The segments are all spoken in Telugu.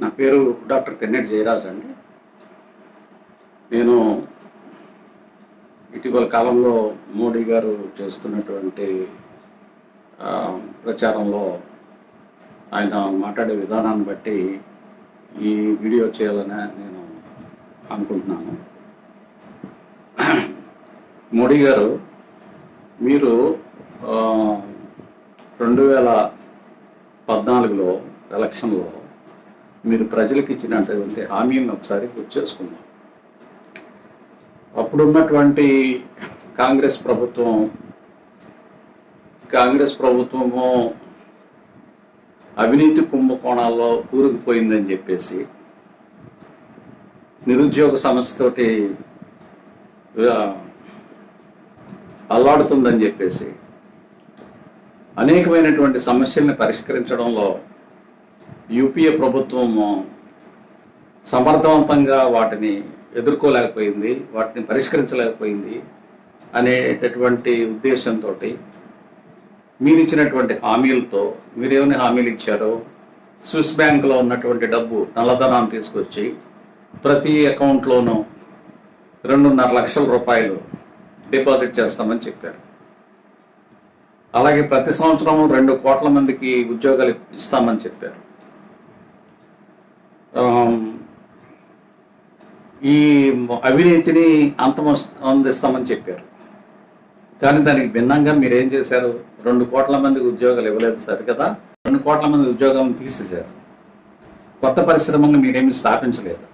నా పేరు డాక్టర్ తెన్నెటి జయరాజ్ అండి. నేను ఇటీవల కాలంలో మోడీ గారు చేస్తున్నటువంటి ప్రచారంలో ఆయన మాట్లాడే విధానాన్ని బట్టి ఈ వీడియో చేయాలని నేను అనుకుంటున్నాను. మోడీ గారు మీరు రెండు వేల పద్నాలుగులో ఎలక్షన్లో మీరు ప్రజలకు ఇచ్చినటువంటి హామీలను ఒకసారి గుర్తు చేసుకుందాం. అప్పుడున్నటువంటి కాంగ్రెస్ ప్రభుత్వం కాంగ్రెస్ ప్రభుత్వము అవినీతి కుంభకోణాల్లో కూరుకుపోయిందని చెప్పేసి నిరుద్యోగ సమస్యతోటి అల్లాడుతుందని చెప్పేసి అనేకమైనటువంటి సమస్యల్ని పరిష్కరించడంలో యూపీఏ ప్రభుత్వము సమర్థవంతంగా వాటిని ఎదుర్కోలేకపోయింది వాటిని పరిష్కరించలేకపోయింది అనేటటువంటి ఉద్దేశంతో మీరు ఇచ్చినటువంటి హామీలతో మీరేమైనా హామీలు ఇచ్చారో స్విస్ బ్యాంకులో ఉన్నటువంటి డబ్బు నల్లధనాన్ని తీసుకొచ్చి ప్రతి అకౌంట్లోనూ రెండున్నర లక్షల రూపాయలు డిపాజిట్ చేస్తామని చెప్పారు. అలాగే ప్రతి సంవత్సరం రెండు కోట్ల మందికి ఉద్యోగాలు ఇస్తామని చెప్పారు. ఈ అవినీతిని అంతమ అందిస్తామని చెప్పారు. కానీ దానికి భిన్నంగా మీరు ఏం చేశారు? రెండు కోట్ల మందికి ఉద్యోగాలు ఇవ్వలేదు సార్ కదా? రెండు కోట్ల మంది ఉద్యోగం తీసేశారు. కొత్త పరిశ్రమను మీరేమీ స్థాపించలేదు.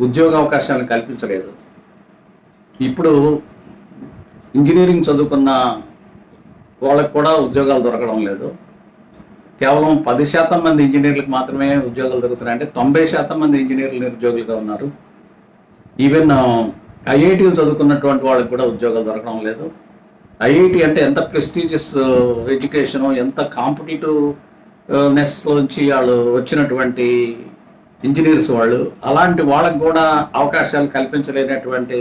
ఉద్యోగ అవకాశాలను కల్పించలేదు. ఇప్పుడు ఇంజనీరింగ్ చదువుకున్న వాళ్ళకు కూడా ఉద్యోగాలు దొరకడం లేదు. కేవలం పది శాతం మంది ఇంజనీర్లకు మాత్రమే ఉద్యోగాలు దొరుకుతున్నాయి. అంటే తొంభై శాతం మంది ఇంజనీర్లు నిరుద్యోగులుగా ఉన్నారు. ఈవెన్ ఐఐటీలు చదువుకున్నటువంటి వాళ్ళకి కూడా ఉద్యోగాలు దొరకడం లేదు. ఐఐటి అంటే ఎంత ప్రెస్టీజియస్ ఎడ్యుకేషన్ ఎంత కాంపిటేటివ్ నెస్ నుంచి వాళ్ళు వచ్చినటువంటి ఇంజనీర్స్ వాళ్ళు అలాంటి వాళ్ళకు కూడా అవకాశాలు కల్పించలేనటువంటి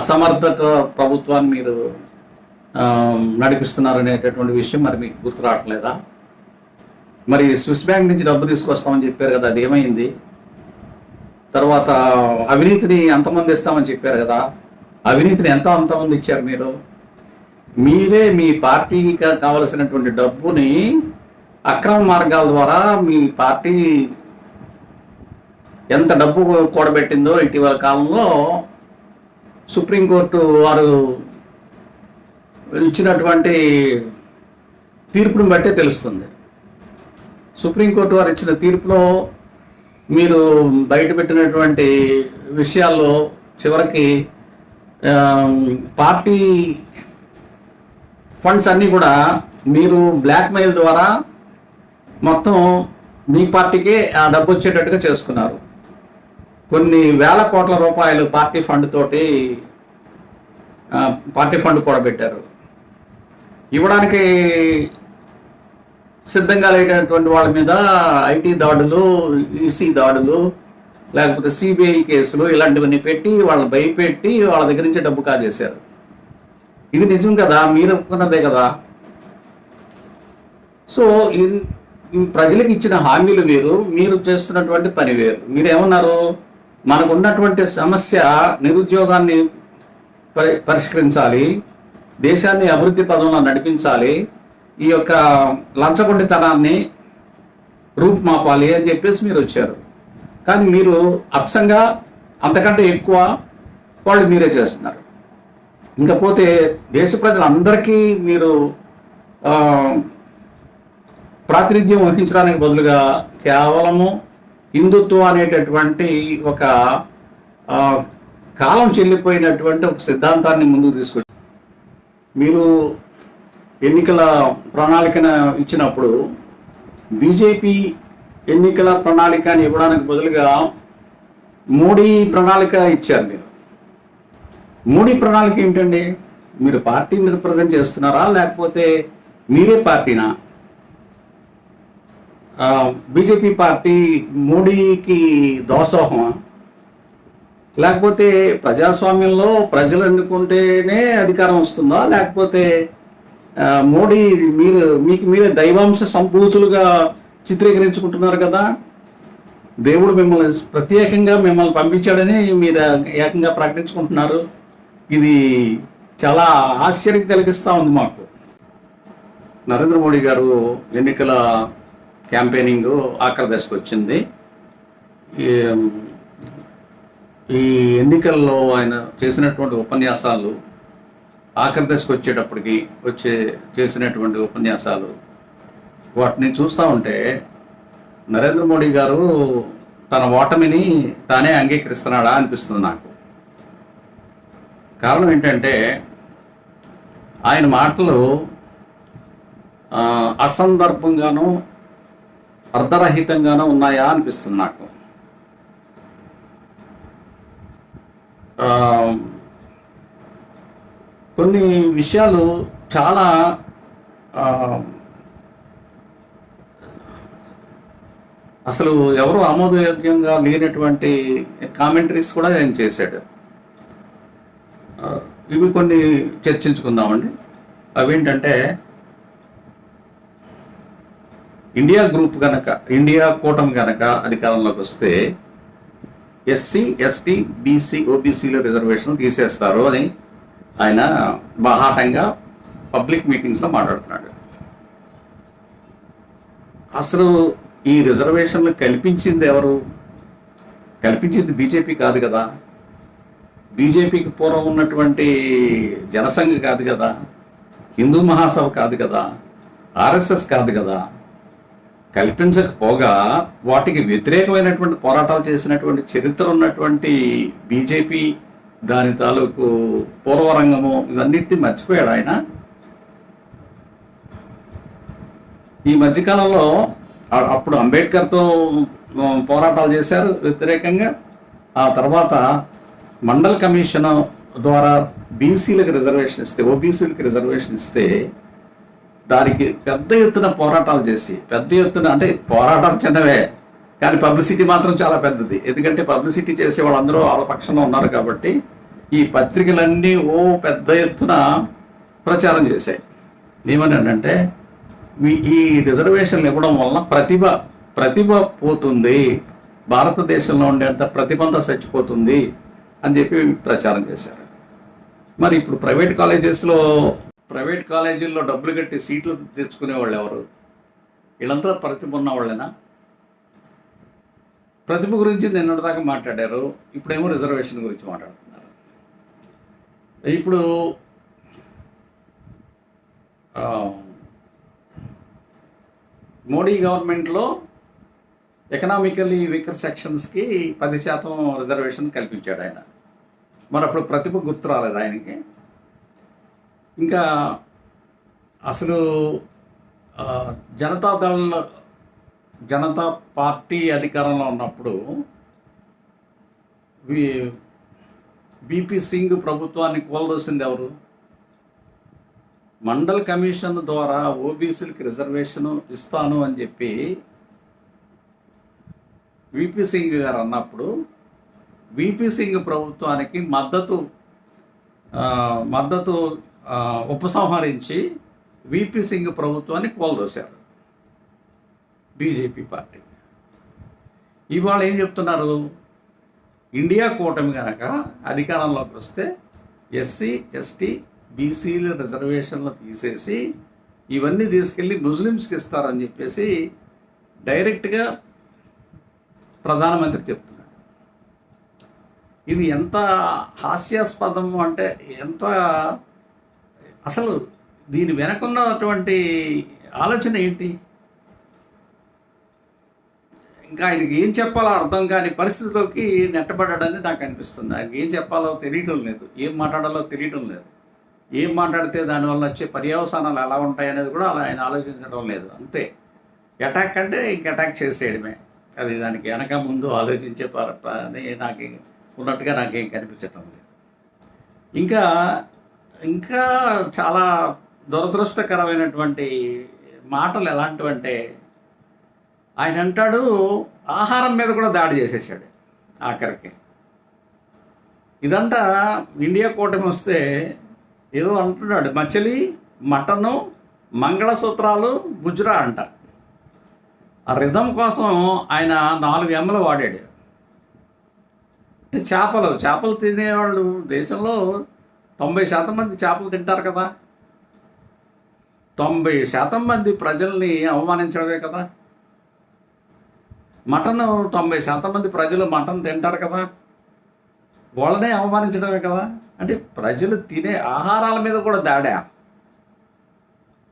అసమర్థత ప్రభుత్వాన్ని మీరు నడిపిస్తున్నారనేటటువంటి విషయం మరి మీకు గుర్తు రావట్లేదా? మరి స్విస్ బ్యాంక్ నుంచి డబ్బు తీసుకొస్తామని చెప్పారు కదా అది ఏమైంది? తర్వాత అవినీతిని ఎంతమంది ఇస్తామని చెప్పారు కదా అవినీతిని ఎంత అంతమంది ఇచ్చారు మీరు? మీరే మీ పార్టీకి కావలసినటువంటి డబ్బుని అక్రమ మార్గాల ద్వారా మీ పార్టీ ఎంత డబ్బు కూడబెట్టిందో ఇటీవల కాలంలో సుప్రీంకోర్టు వారు ఇచ్చినటువంటి తీర్పును బట్టే తెలుస్తుంది. సుప్రీంకోర్టు వారు ఇచ్చిన తీర్పులో మీరు బయటపెట్టినటువంటి విషయాల్లో చివరికి పార్టీ ఫండ్స్ అన్నీ కూడా మీరు బ్లాక్మెయిల్ ద్వారా మొత్తం మీ పార్టీకే ఆ డబ్బు వచ్చేటట్టుగా చేసుకున్నారు. కొన్ని వేల కోట్ల రూపాయలు పార్టీ ఫండ్ తోటి పార్టీ ఫండ్ కూడా పెట్టారు. ఇవ్వడానికి సిద్ధంగా లేనటువంటి వాళ్ళ మీద ఐటీ దాడులు ఈసీ దాడులు లేకపోతే సిబిఐ కేసులు ఇలాంటివన్నీ పెట్టి వాళ్ళని భయపెట్టి వాళ్ళ దగ్గర నుంచి డబ్బు కాజేశారు. ఇది నిజం కదా? మీరు అనుకున్నదే కదా? సో ప్రజలకు ఇచ్చిన హామీలు వేరు మీరు చేస్తున్నటువంటి పని వేరు. మీరేమన్నారు? మనకు ఉన్నటువంటి సమస్య నిరుద్యోగాన్ని పరి పరిష్కరించాలి దేశాన్ని అభివృద్ధి పదంలో నడిపించాలి ఈ యొక్క లంచగొండితనాన్ని రూపుమాపాలి అని చెప్పేసి మీరు వచ్చారు. కానీ మీరు అప్సంగా అంతకంటే ఎక్కువ వాళ్ళు మీరే చేస్తున్నారు. ఇంకపోతే దేశ ప్రజలందరికీ మీరు ప్రాతినిధ్యం వహించడానికి బదులుగా కేవలము హిందుత్వం అనేటటువంటి ఒక కాలం చెల్లిపోయినటువంటి ఒక సిద్ధాంతాన్ని ముందుకు తీసుకొచ్చారు. మీరు ఎన్నికల ప్రణాళికను ఇచ్చినప్పుడు బీజేపీ ఎన్నికల ప్రణాళికని ఇవ్వడానికి బదులుగా మోడీ ప్రణాళిక ఇచ్చారు మీరు. మోడీ ప్రణాళిక ఏంటండి? మీరు పార్టీని రిప్రజెంట్ చేస్తున్నారా? లేకపోతే మీరే పార్టీనా? బీజేపీ పార్టీ మోడీకి దోసోహమా లేకపోతే ప్రజాస్వామ్యంలో ప్రజలు ఎన్నుకుంటేనే అధికారం వస్తుందా? లేకపోతే మోడీ మీరు మీకు మీరే దైవాంశ సంభూతులుగా చిత్రీకరించుకుంటున్నారు కదా? దేవుడు మిమ్మల్ని ప్రత్యేకంగా మిమ్మల్ని పంపించాడని మీరు ఏకంగా ప్రకటించుకుంటున్నారు. ఇది చాలా ఆశ్చర్యం కలిగిస్తూ ఉంది మాకు. నరేంద్ర మోడీ గారు ఎన్నికల క్యాంపెయినింగ్ ఆఖరి దశకు వచ్చింది. ఈ- ఈ ఎన్నికల్లో ఆయన చేసినటువంటి ఉపన్యాసాలు ఆఖరి దశకు వచ్చేటప్పటికి వచ్చే చేసినటువంటి ఉపన్యాసాలు. వాటిని చూస్తూ ఉంటే నరేంద్ర మోడీ గారు తన ఓటమిని తానే అంగీకరిస్తున్నాడా అనిపిస్తుంది నాకు. కారణం ఏంటంటే ఆయన మాటలు అసందర్భంగానూ అసందర్భంగాను అర్ధరహితంగానూ ఉన్నాయా అనిపిస్తుంది నాకు. కొన్ని విషయాలు చాలా అసలు ఎవరు ఆమోదయోగ్యంగా లేనటువంటి కామెంటరీస్ కూడా ఆయన చేశాడు. ఇవి కొన్ని చర్చించుకుందామండి. అవేంటంటే ఇండియా గ్రూప్ కనుక ఇండియా కూటమి కనుక అధికారంలోకి వస్తే ఎస్సీ ఎస్టీ బీసీ ఓబీసీల రిజర్వేషన్ తీసేస్తారు అని ఆయన బాహాటంగా పబ్లిక్ మీటింగ్స్లో మాట్లాడుతున్నాడు. అసలు ఈ రిజర్వేషన్లు కల్పించింది ఎవరు? కల్పించింది బీజేపీ కాదు కదా. బీజేపీకి పూర్వం ఉన్నటువంటి జనసంఘ కాదు కదా. హిందూ మహాసభ కాదు కదా. ఆర్ఎస్ఎస్ కాదు కదా. కల్పించకపోగా వాటికి వ్యతిరేకమైనటువంటి పోరాటాలు చేసినటువంటి చరిత్ర ఉన్నటువంటి బీజేపీ దాని తాలూకు పూర్వరంగము ఇవన్నిటిని మర్చిపోయాడు ఆయన. ఈ మధ్యకాలంలో అప్పుడు అంబేద్కర్తో పోరాటాలు చేశారు వ్యతిరేకంగా. ఆ తర్వాత మండల్ కమిషన్ ద్వారా బీసీలకు రిజర్వేషన్ ఇస్తే ఓబీసీలకు రిజర్వేషన్ ఇస్తే దానికి పెద్ద ఎత్తున పోరాటాలు చేసి పెద్ద ఎత్తున అంటే పోరాటాలు చిన్నవే కానీ పబ్లిసిటీ మాత్రం చాలా పెద్దది. ఎందుకంటే పబ్లిసిటీ చేసే వాళ్ళందరూ వాళ్ళ పక్షంలో ఉన్నారు కాబట్టి ఈ పత్రికలన్నీ ఓ పెద్ద ఎత్తున ప్రచారం చేశాయి. ఏమని అంటే ఈ- ఈ రిజర్వేషన్లు ఇవ్వడం వలన ప్రతిభ ప్రతిభ పోతుంది. భారతదేశంలో ఉండేంత ప్రతిబంధ చచ్చిపోతుంది అని చెప్పి ప్రచారం చేశారు. మరి ఇప్పుడు ప్రైవేట్ కాలేజెస్లో ప్రైవేట్ కాలేజీల్లో డబ్బులు కట్టి సీట్లు తెచ్చుకునే వాళ్ళు ఎవరు? వీళ్ళంతా ప్రతిభ ఉన్న వాళ్ళేనా ప్రతిభ గురించి నిన్నటిదాకా మాట్లాడారు. ఇప్పుడేమో రిజర్వేషన్ గురించి మాట్లాడుతున్నారు. ఇప్పుడు మోడీ గవర్నమెంట్లో ఎకనామికల్లీ వీకర్ సెక్షన్స్కి పది శాతం రిజర్వేషన్ కల్పించాడు ఆయన. మరి అప్పుడు ప్రతిభ గుర్తు రాలేదు ఆయనకి. ఇంకా అసలు ఆ, జనతాదళ్ జనతా పార్టీ అధికారంలో ఉన్నప్పుడు వి- బీపీ సింగ్ ప్రభుత్వాన్ని కూలదోసింది ఎవరు? మండల్ కమిషన్ ద్వారా ఓబీసీలకి రిజర్వేషన్ ఇస్తాను అని చెప్పి విపి సింగ్ గారు అన్నప్పుడు విపి సింగ్ ప్రభుత్వానికి మద్దతు మద్దతు ఉపసంహరించి విపి సింగ్ ప్రభుత్వాన్ని కోల్దోశారు. BJP party. ఇవాళ ఏం చెప్తున్నారు? ఇండియా కూటమి కనుక అధికారంలోకి వస్తే ఎస్సీ ఎస్టీ బీసీల రిజర్వేషన్లు తీసేసి ఇవన్నీ తీసుకెళ్ళి ముస్లిమ్స్కి ఇస్తారని చెప్పేసి డైరెక్ట్గా ప్రధానమంత్రి చెప్తున్నాడు ఇది ఎంత హాస్యాస్పదం అంటే ఎంత అసలు దీని వెనకున్నటువంటి ఆలోచన ఏంటి? ఇంకా ఆయనకి ఏం చెప్పాలో అర్థం కాని పరిస్థితిలోకి నెట్టబడ్డాడని నాకు అనిపిస్తుంది. ఆయనకి ఏం చెప్పాలో తెలియటం లేదు. ఏం మాట్లాడాలో తెలియటం లేదు. ఏం మాట్లాడితే దానివల్ల వచ్చే పర్యవసానాలు ఎలా ఉంటాయనేది కూడా అలా ఆయన ఆలోచించడం లేదు. అంతే. అటాక్ అంటే ఇంక అటాక్ చేసేయడమే. అది దానికి వెనక ముందు ఆలోచించే అని నాకు ఉన్నట్టుగా నాకేం కనిపించటం లేదు. ఇంకా ఇంకా చాలా దురదృష్టకరమైనటువంటి మాటలు ఎలాంటివంటే ఆయన అంటాడు ఆహారం మీద కూడా దాడి చేసేసాడు ఆఖరికి. ఇదంతా ఇండియా కూటమి వస్తే ఏదో అంటున్నాడు మచిలి మటను మంగళసూత్రాలు గుజరా అంట. ఆ రిధం కోసం ఆయన నాలుగు ఎమ్మలు వాడాడు. అంటే చేపలు చేపలు తినేవాళ్ళు దేశంలో తొంభై శాతం మంది చేపలు తింటారు కదా. తొంభై శాతం మంది ప్రజల్ని అవమానించడమే కదా. మటన్ తొంభై శాతం మంది ప్రజలు మటన్ తింటారు కదా. వాళ్ళనే అవమానించడమే కదా. అంటే ప్రజలు తినే ఆహారాల మీద కూడా దాడా.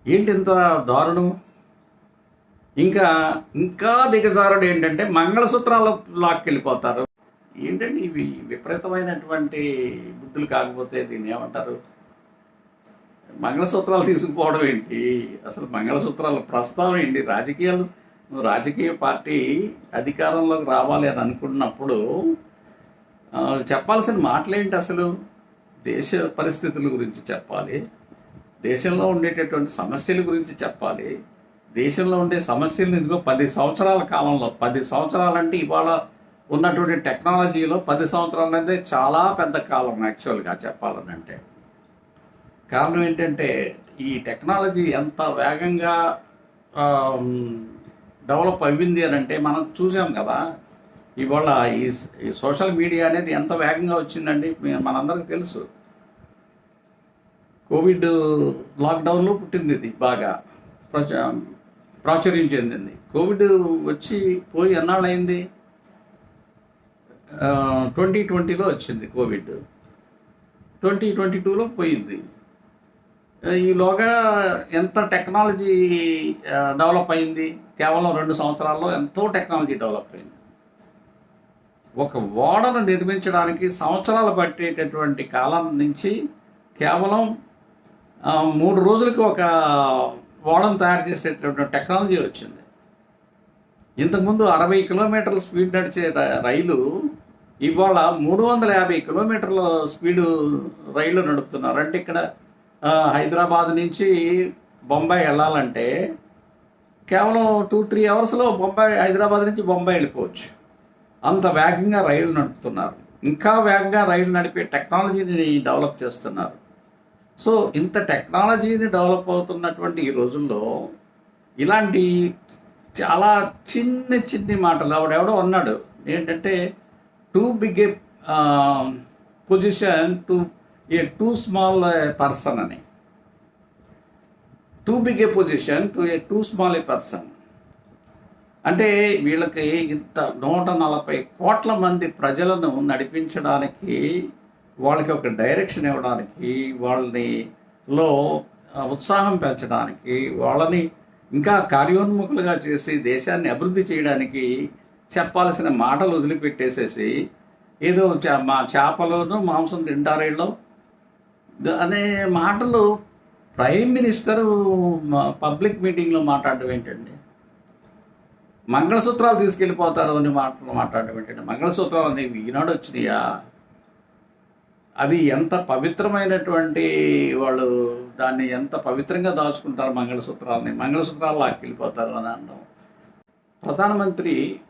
ఏంటి ఇంత దారుణం? ఇంకా ఇంకా దిగజారుడు ఏంటంటే మంగళసూత్రాలు లాక్కెళ్ళిపోతారు. ఏంటంటే ఇవి విపరీతమైనటువంటి బుద్ధులు కాకపోతే దీన్ని ఏమంటారు? మంగళసూత్రాలు తీసుకుపోవడం ఏంటి? అసలు మంగళసూత్రాల ప్రస్తావన ఏంటి? రాజకీయాలు రాజకీయ పార్టీ అధికారంలోకి రావాలి అని అనుకున్నప్పుడు చెప్పాల్సిన మాటలేంటి అసలు? దేశ పరిస్థితుల గురించి చెప్పాలి దేశంలో ఉండేటటువంటి సమస్యల గురించి చెప్పాలి దేశంలో ఉండే సమస్యలను ఇదిగో పది సంవత్సరాల కాలంలో పది సంవత్సరాలంటే ఇవాళ ఉన్నటువంటి టెక్నాలజీలో పది సంవత్సరాలు అనేది చాలా పెద్ద కాలం యాక్చువల్గా చెప్పాలనంటే. కారణం ఏంటంటే ఈ టెక్నాలజీ ఎంత వేగంగా డెవలప్ అయ్యింది అని అంటే మనం చూసాం కదా ఇవాళ ఈ ఈ సోషల్ మీడియా అనేది ఎంత వేగంగా వచ్చిందండి మనందరికీ తెలుసు. కోవిడ్ లాక్డౌన్లో పుట్టింది ఇది బాగా ప్రచ ప్రాచుర్యం చెందింది. కోవిడ్ వచ్చి పోయి ఎన్నాళ్ళైంది ట్వంటీ ట్వంటీలో వచ్చింది కోవిడ్. ట్వంటీ ట్వంటీ టూలో పోయింది. ఈలోగా ఎంత టెక్నాలజీ డెవలప్ అయింది? కేవలం రెండు సంవత్సరాల్లో ఎంతో టెక్నాలజీ డెవలప్ అయింది. ఒక ఓడను నిర్మించడానికి సంవత్సరాలు పట్టేటటువంటి కాలం నుంచి కేవలం మూడు రోజులకి ఒక ఓడను తయారు చేసేటటువంటి టెక్నాలజీ వచ్చింది. ఇంతకుముందు అరవై కిలోమీటర్ల స్పీడ్ నడిచే రైలు ఇవాళ మూడు వందల యాభై కిలోమీటర్ల స్పీడు రైలు నడుపుతున్నారు. అంటే ఇక్కడ హైదరాబాద్ నుంచి బొంబాయి వెళ్ళాలంటే కేవలం టూ త్రీ అవర్స్లో బొంబాయి హైదరాబాద్ నుంచి బొంబాయి వెళ్ళిపోవచ్చు. అంత వేగంగా రైలు నడుపుతున్నారు. ఇంకా వేగంగా రైలు నడిపే టెక్నాలజీని డెవలప్ చేస్తున్నారు. సో ఇంత టెక్నాలజీని డెవలప్ అవుతున్నటువంటి ఈ రోజుల్లో ఇలాంటి చాలా చిన్న చిన్ని మాటలు ఆవిడెవడో అన్నాడు ఏంటంటే too big a position to a too small person అని. Too big a position to a too small a person. అంటే వీళ్ళకి ఇంత నూట నలభై కోట్ల మంది ప్రజలను నడిపించడానికి వాళ్ళకి ఒక డైరెక్షన్ ఇవ్వడానికి వాళ్ళని లో ఉత్సాహం పెంచడానికి వాళ్ళని ఇంకా కార్యోన్ముఖులుగా చేసి దేశాన్ని అభివృద్ధి చేయడానికి చెప్పాల్సిన మాటలు వదిలిపెట్టేసేసి ఏదో చా- మా చేపలను మాంసం తింటారేళ్ళు అనే మాటలు ప్రైమ్ మినిస్టర్ పబ్లిక్ మీటింగ్లో మాట్లాడడం ఏంటండి? మంగళసూత్రాలు తీసుకెళ్ళిపోతారు అని మాటలు మాట్లాడడం ఏంటంటే మంగళసూత్రాలు అనేవి ఈనాడు వచ్చినాయా? అది ఎంత పవిత్రమైనటువంటి వాళ్ళు దాన్ని ఎంత పవిత్రంగా దాచుకుంటారు మంగళసూత్రాలని? మంగళసూత్రాలు లాక్కెళ్ళిపోతారు అని అనడం ప్రధానమంత్రి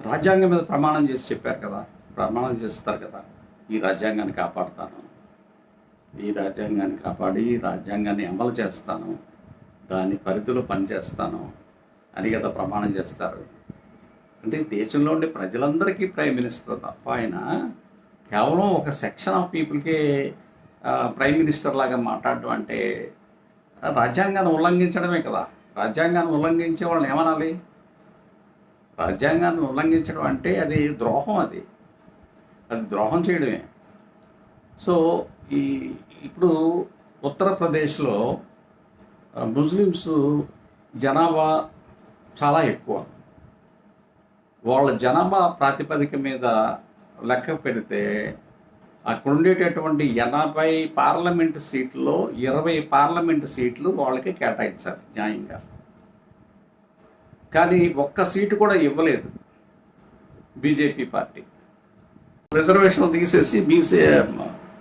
రాజ్యాంగం మీద ప్రమాణం చేసి చెప్పారు కదా? ప్రమాణం చేస్తారు కదా? ఈ రాజ్యాంగాన్ని కాపాడుతాను. ఈ రాజ్యాంగాన్ని కాపాడి ఈ రాజ్యాంగాన్ని అమలు చేస్తాను. దాని పరిధిలో పనిచేస్తాను అని కదా ప్రమాణం చేస్తారు. అంటే దేశంలో ఉండే ప్రజలందరికీ ప్రైమ్ మినిస్టర్ తప్ప ఆయన కేవలం ఒక సెక్షన్ ఆఫ్ పీపుల్కే ప్రైమ్ మినిస్టర్ లాగా మాట్లాడడం అంటే రాజ్యాంగాన్ని ఉల్లంఘించడమే కదా. రాజ్యాంగాన్ని ఉల్లంఘించే వాళ్ళని ఏమనాలి? రాజ్యాంగాన్ని ఉల్లంఘించడం అంటే అది ద్రోహం అది. అది ద్రోహం చేయడమే. సో ఈ ఇప్పుడు ఉత్తరప్రదేశ్లో ముస్లిమ్స్ జనాభా చాలా ఎక్కువ. వాళ్ళ జనాభా ప్రాతిపదిక మీద లెక్క పెడితే అక్కడ ఉండేటటువంటి ఎనభై పార్లమెంట్ సీట్లలో ఇరవై పార్లమెంట్ సీట్లు వాళ్ళకి కేటాయించారు న్యాయంగా. కానీ ఒక్క సీటు కూడా ఇవ్వలేదు బీజేపీ పార్టీ. రిజర్వేషన్ తీసేసి బీసీ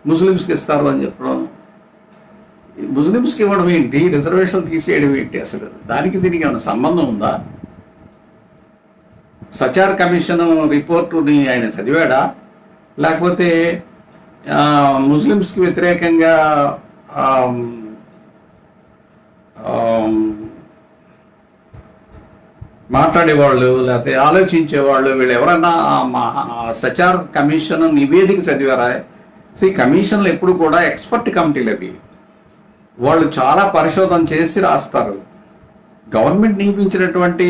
ముస్లిమ్స్కి ఇస్తారు అని చెప్పడం. ముస్లిమ్స్కి ఇవ్వడం ఏంటి? రిజర్వేషన్ తీసేయడం ఏంటి అసలు? దానికి దీనికి ఏమైనా సంబంధం ఉందా? సచార్ కమిషన్ రిపోర్టుని ఆయన చదివాడా? లేకపోతే ముస్లిమ్స్కి వ్యతిరేకంగా మాట్లాడేవాళ్ళు లేకపోతే ఆలోచించేవాళ్ళు వీళ్ళు ఎవరైనా సచార్ కమిషన్ నివేదిక చదివారా? సో ఈ కమిషన్లు ఎప్పుడు కూడా ఎక్స్పర్ట్ కమిటీలు అవి వాళ్ళు చాలా పరిశోధన చేసి రాస్తారు. గవర్నమెంట్ నియమించినటువంటి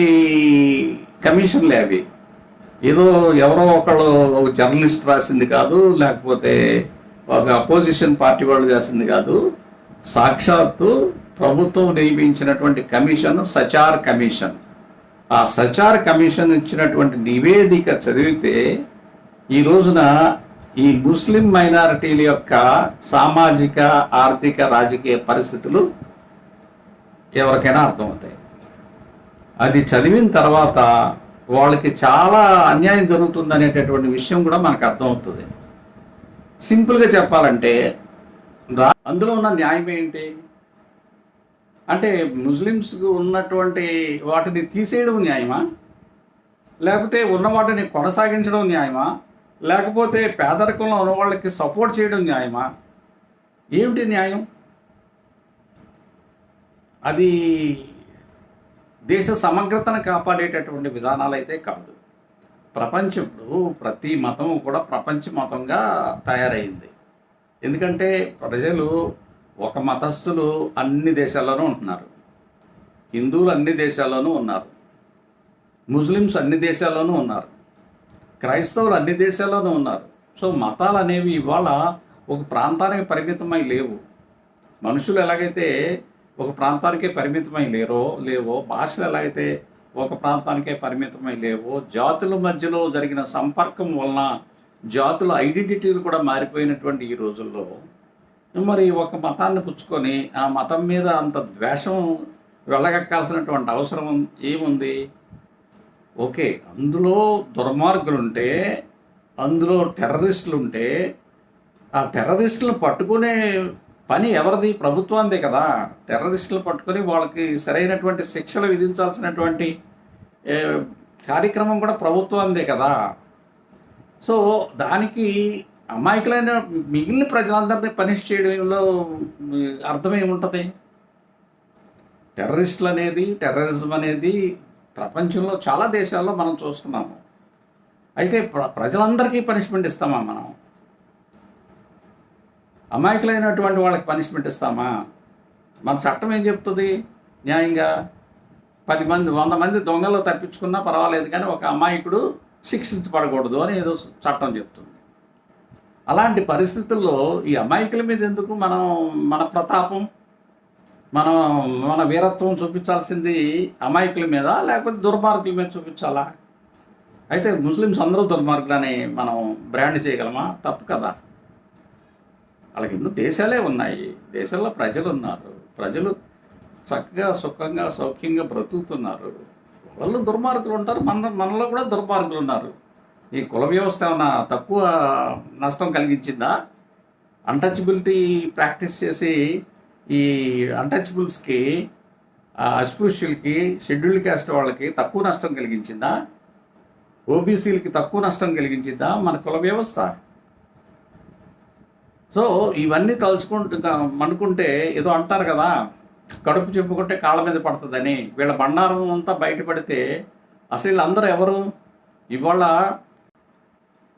కమిషన్లే అవి. ఏదో ఎవరో ఒకళ్ళు జర్నలిస్ట్ రాసింది కాదు లేకపోతే ఒక అపోజిషన్ పార్టీ వాళ్ళు చేసింది కాదు. సాక్షాత్తు ప్రభుత్వం నియమించినటువంటి కమిషన్ సచార్ కమిషన్. ఆ సచార్ కమిషన్ ఇచ్చినటువంటి నివేదిక చదివితే ఈ రోజున ఈ ముస్లిం మైనారిటీల యొక్క సామాజిక ఆర్థిక రాజకీయ పరిస్థితులు ఎవరికైనా అర్థమవుతాయి. అది చదివిన తర్వాత వాళ్ళకి చాలా అన్యాయం జరుగుతుంది అనేటటువంటి విషయం కూడా మనకు అర్థమవుతుంది. సింపుల్గా చెప్పాలంటే అందులో ఉన్న న్యాయం ఏంటి? అంటే ముస్లిమ్స్కు ఉన్నటువంటి వాటిని తీసేయడం న్యాయమా? లేకపోతే ఉన్న వాటిని కొనసాగించడం న్యాయమా? లేకపోతే పేదరికంలో ఉన్న వాళ్ళకి సపోర్ట్ చేయడం న్యాయమా? ఏమిటి న్యాయం? అది దేశ సమగ్రతను కాపాడేటటువంటి విధానాలు అయితే కాదు. ప్రపంచం ఇప్పుడు ప్రతి మతం కూడా ప్రపంచ మతంగా తయారైంది. ఎందుకంటే ప్రజలు ఒక మతస్థులు అన్ని దేశాల్లోనూ ఉంటున్నారు. హిందువులు అన్ని దేశాల్లోనూ ఉన్నారు. ముస్లిమ్స్ అన్ని దేశాల్లోనూ ఉన్నారు. క్రైస్తవులు అన్ని దేశాల్లోనూ ఉన్నారు. సో మతాలు అనేవి ఇవాళ ఒక ప్రాంతానికి పరిమితమై లేవు. మనుషులు ఎలాగైతే ఒక ప్రాంతానికే పరిమితమై లేరో లేవో భాషలు ఎలాగైతే ఒక ప్రాంతానికే పరిమితమై లేవో జాతుల మధ్యలో జరిగిన సంపర్కం వలన జాతుల ఐడెంటిటీలు కూడా మారిపోయినటువంటి ఈ రోజుల్లో మరి ఒక మతాన్ని పుచ్చుకొని ఆ మతం మీద అంత ద్వేషం వెళ్ళగక్కాల్సినటువంటి అవసరం ఏముంది? ఓకే అందులో దుర్మార్గులు ఉంటే అందులో టెర్రరిస్టులు ఉంటే ఆ టెర్రరిస్టులను పట్టుకునే పని ఎవరిది? ప్రభుత్వాందే కదా. టెర్రరిస్టులు పట్టుకొని వాళ్ళకి సరైనటువంటి శిక్షలు విధించాల్సినటువంటి కార్యక్రమం కూడా ప్రభుత్వాందే కదా. సో దానికి అమాయకులైన మిగిలిన ప్రజలందరినీ పనిష్ చేయడంలో అర్థమేముంటుంది? టెర్రరిస్టులు అనేది టెర్రరిజం అనేది ప్రపంచంలో చాలా దేశాల్లో మనం చూస్తున్నాము. అయితే ప్ర ప్రజలందరికీ పనిష్మెంట్ ఇస్తామా మనం? అమాయకులైనటువంటి వాళ్ళకి పనిష్మెంట్ ఇస్తామా? మన చట్టం ఏం చెప్తుంది? న్యాయంగా పది మంది వంద మంది దొంగలు తప్పించుకున్నా పర్వాలేదు కానీ ఒక అమాయకుడు శిక్షించబడకూడదు అని ఏదో చట్టం చెప్తుంది. అలాంటి పరిస్థితుల్లో ఈ అమాయకుల మీద ఎందుకు మనం మన ప్రతాపం? మనం మన వీరత్వం చూపించాల్సింది అమాయకుల మీద లేకపోతే దుర్మార్గుల మీద చూపించాలా? అయితే ముస్లిమ్స్ అందరూ దుర్మార్గులని మనం బ్రాండ్ చేయగలమా? తప్పు కదా. అలాగే ఎన్నో దేశాలే ఉన్నాయి. దేశాల్లో ప్రజలు ఉన్నారు. ప్రజలు చక్కగా సుఖంగా సౌఖ్యంగా బ్రతుకుతున్నారు. వాళ్ళు దుర్మార్గులు ఉంటారు. మన మనలో కూడా దుర్మార్గులు ఉన్నారు. ఈ కుల వ్యవస్థ ఏమైనా తక్కువ నష్టం కలిగించిందా? అన్టచబిలిటీ ప్రాక్టీస్ చేసి ఈ అన్టచబుల్స్కి అస్పృశ్యులకి షెడ్యూల్డ్ క్యాస్ట్ వాళ్ళకి తక్కువ నష్టం కలిగించిందా? ఓబీసీలకి తక్కువ నష్టం కలిగించిందా? మన కుల వ్యవస్థ. సో ఇవన్నీ తలుచుకుంటూ అనుకుంటే ఏదో అంటారు కదా కడుపు చెప్పుకుంటే కాళ్ళ మీద పడుతుందని. వీళ్ళ బండారం అంతా బయటపడితే అసలు అందరూ ఎవరు? ఇవాళ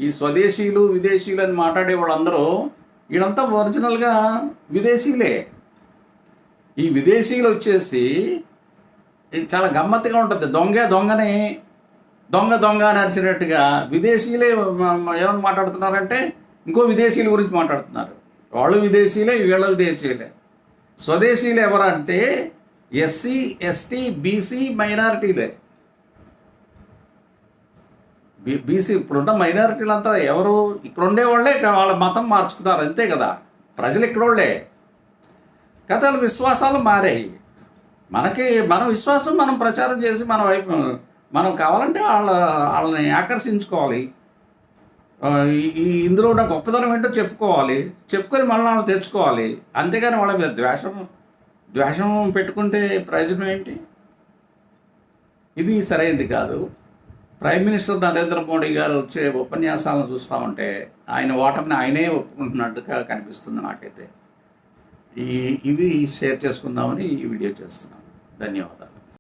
ఈ స్వదేశీయులు విదేశీయులు అని మాట్లాడే వాళ్ళందరూ వీళ్ళంతా ఒరిజినల్గా విదేశీయులే ఈ విదేశీయులు వచ్చేసి చాలా గమ్మత్తుగా ఉంటుంది. దొంగే దొంగని దొంగ దొంగ అని అరిచినట్టుగా విదేశీయులే ఏమైనా ఏమని మాట్లాడుతున్నారంటే ఇంకో విదేశీయుల గురించి మాట్లాడుతున్నారు. వాళ్ళు విదేశీయులే వీళ్ళ విదేశీయులే. స్వదేశీయులు ఎవరంటే ఎస్సీ ఎస్టీ బీసీ మైనారిటీలే. బీ- బీసీ ఇప్పుడున్న మైనారిటీలు అంతా ఎవరు? ఇక్కడ ఉండేవాళ్ళే ఇక్కడ వాళ్ళ మతం మార్చుకున్నారు అంతే కదా. ప్రజలు ఇక్కడోళ్ళే కథలు విశ్వాసాలు మారాయి. మనకి మన విశ్వాసం మనం ప్రచారం చేసి మన వైపు మనం కావాలంటే వాళ్ళ వాళ్ళని ఆకర్షించుకోవాలి. ఈ- ఇందులో ఉన్న గొప్పతనం ఏంటో చెప్పుకోవాలి. చెప్పుకొని మళ్ళీ వాళ్ళని తెచ్చుకోవాలి. అంతేగాని వాళ్ళ మీద ద్వేషం ద్వేషం పెట్టుకుంటే ప్రయోజనం ఏంటి? ఇది సరైనది కాదు. ప్రైమ్ మినిస్టర్ నరేంద్ర మోడీ గారు వచ్చే ఉపన్యాసాలను చూస్తూ ఉంటే ఆయన ఓటమిని ఆయనే ఒప్పుకుంటున్నట్టుగా కనిపిస్తుంది నాకైతే. ఈ ఇవి షేర్ చేసుకుందామని ఈ వీడియో చేస్తున్నాను. ధన్యవాదాలు.